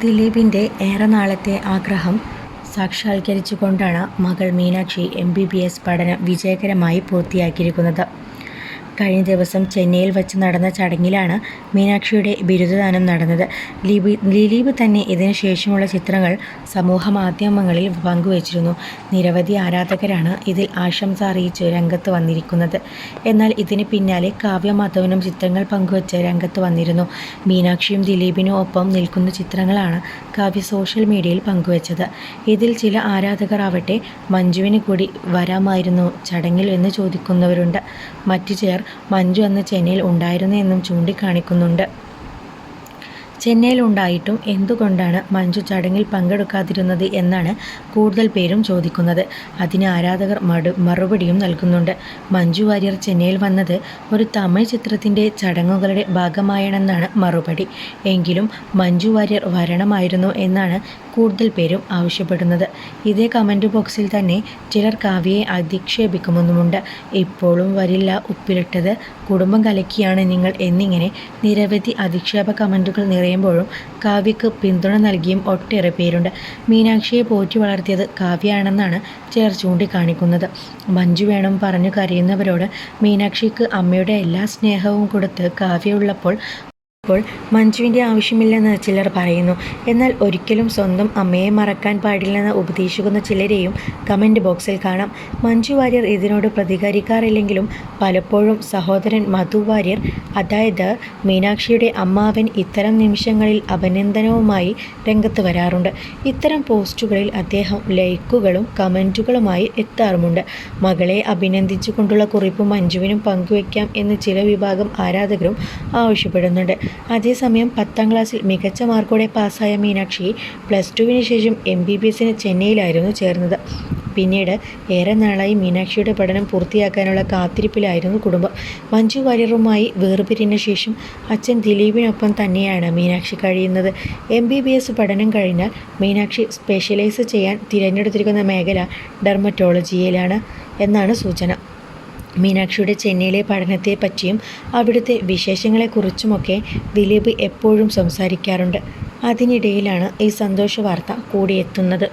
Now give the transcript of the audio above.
ദിലീപിന്റെ ഏറെ നാളത്തെ ആഗ്രഹം സാക്ഷാത്കരിച്ചുകൊണ്ടാണ് മകൾ Meenakshi M B B S പഠനം വിജയകരമായി പൂർത്തിയാക്കിയിരിക്കുന്നത്. കഴിഞ്ഞ ദിവസം ചെന്നൈയിൽ വച്ച് നടന്ന ചടങ്ങിലാണ് മീനാക്ഷിയുടെ ബിരുദദാനം നടന്നത്. ലിബി ദിലീപ് തന്നെ ഇതിന് ശേഷമുള്ള ചിത്രങ്ങൾ സമൂഹ മാധ്യമങ്ങളിൽ പങ്കുവച്ചിരുന്നു. നിരവധി ആരാധകരാണ് ഇതിൽ ആശംസ അറിയിച്ച് രംഗത്ത് വന്നിരിക്കുന്നത്. എന്നാൽ ഇതിന് പിന്നാലെ കാവ്യമാധവനും ചിത്രങ്ങൾ പങ്കുവച്ച് രംഗത്ത് വന്നിരുന്നു. മീനാക്ഷിയും ദിലീപിനും ഒപ്പം നിൽക്കുന്ന ചിത്രങ്ങളാണ് കാവ്യ സോഷ്യൽ മീഡിയയിൽ പങ്കുവച്ചത്. ഇതിൽ ചില ആരാധകർ ആവട്ടെ മഞ്ജുവിന് കൂടി വരാമായിരുന്നു ചടങ്ങിൽ എന്ന് ചോദിക്കുന്നവരുണ്ട്. മറ്റു ചിലർ മഞ്ജു അന്ന് ചെന്നൈയിൽ ഉണ്ടായിരുന്നു എന്നും ചൂണ്ടിക്കാണിക്കുന്നുണ്ട്. ചെന്നൈയിലുണ്ടായിട്ടും എന്തുകൊണ്ടാണ് മഞ്ജു ചടങ്ങിൽ പങ്കെടുക്കാതിരുന്നത് എന്നാണ് കൂടുതൽ പേരും ചോദിക്കുന്നത്. അതിന് ആരാധകർ മടു മറുപടിയും നൽകുന്നുണ്ട്. മഞ്ജു വാര്യർ ചെന്നൈയിൽ വന്നത് ഒരു തമിഴ് ചിത്രത്തിന്റെ ചടങ്ങുകളുടെ ഭാഗമായണെന്നാണ് മറുപടി. എങ്കിലും മഞ്ജു വാര്യർ വരണമായിരുന്നു എന്നാണ് കൂടുതൽ പേരും ആവശ്യപ്പെടുന്നത്. ഇതേ കമന്റ് ബോക്സിൽ തന്നെ ചിലർ കാവ്യയെ അധിക്ഷേപിക്കുമെന്നുമുണ്ട് ഇപ്പോഴും വരില്ല ഉപ്പിലിട്ടത്, കുടുംബം കലക്കിയാണ് നിങ്ങൾ എന്നിങ്ങനെ നിരവധി അധിക്ഷേപ കമന്റുകൾ നിറയുമ്പോഴും കാവ്യക്ക് പിന്തുണ നൽകിയും ഒട്ടേറെ പേരുണ്ട്. മീനാക്ഷിയെ പോറ്റി വളർത്തിയത് കാവ്യയാണെന്നാണ് ചിലർ ചൂണ്ടിക്കാണിക്കുന്നത്. മഞ്ജു വേണം പറഞ്ഞു കരയുന്നവരോട് മീനാക്ഷിക്ക് അമ്മയുടെ എല്ലാ സ്നേഹവും കൊടുത്ത് കാവ്യ ഉള്ളപ്പോൾ മഞ്ജുവിന്റെ ആവശ്യമില്ലെന്ന് ചിലർ പറയുന്നു. എന്നാൽ ഒരിക്കലും സ്വന്തം അമ്മയെ മറക്കാൻ പാടില്ലെന്ന് ഉപദേശിക്കുന്ന ചിലരെയും കമന്റ് ബോക്സിൽ കാണാം. മഞ്ജു വാര്യർ ഇതിനോട് പ്രതികരിക്കാറില്ലെങ്കിലും പലപ്പോഴും സഹോദരൻ മധു വാര്യർ അതായത് മീനാക്ഷിയുടെ അമ്മാവൻ ഇത്തരം നിമിഷങ്ങളിൽ അഭിനന്ദനവുമായി രംഗത്ത് വരാറുണ്ട്. ഇത്തരം പോസ്റ്റുകളിൽ അദ്ദേഹം ലൈക്കുകളും കമന്റുകളുമായി എത്താറുമുണ്ട്. മകളെ അഭിനന്ദിച്ചുകൊണ്ടുള്ള കുറിപ്പ് മഞ്ജുവിനും പങ്കുവയ്ക്കാം എന്ന് ചില വിഭാഗം ആരാധകരും ആവശ്യപ്പെടുന്നുണ്ട്. അതേസമയം പത്താം ക്ലാസ്സിൽ മികച്ച മാർക്കോടെ പാസ്സായ മീനാക്ഷി പ്ലസ് ടുവിന് ശേഷം എം ബി ബി എസിന് ചെന്നൈയിലായിരുന്നു ചേർന്നത്. പിന്നീട് ഏറെ നാളായി മീനാക്ഷിയുടെ പഠനം പൂർത്തിയാക്കാനുള്ള കാത്തിരിപ്പിലായിരുന്നു കുടുംബം. മഞ്ജു വാര്യറുമായി വേർപിരിഞ്ഞ ശേഷം അച്ഛൻ ദിലീപിനൊപ്പം തന്നെയാണ് മീനാക്ഷി കഴിയുന്നത്. എം ബി ബി എസ് പഠനം കഴിഞ്ഞാൽ മീനാക്ഷി സ്പെഷ്യലൈസ് ചെയ്യാൻ തിരഞ്ഞെടുത്തിരിക്കുന്ന മേഖല ഡെർമറ്റോളജിയിലാണ് എന്നാണ് സൂചന. മീനാക്ഷിയുടെ ചെന്നൈയിലെ പഠനത്തെപ്പറ്റിയും അവിടുത്തെ വിശേഷങ്ങളെക്കുറിച്ചുമൊക്കെ ദിലീപ് എപ്പോഴും സംസാരിക്കാറുണ്ട്. അതിനിടയിലാണ് ഈ സന്തോഷ വാർത്ത കൂടിയെത്തുന്നത്.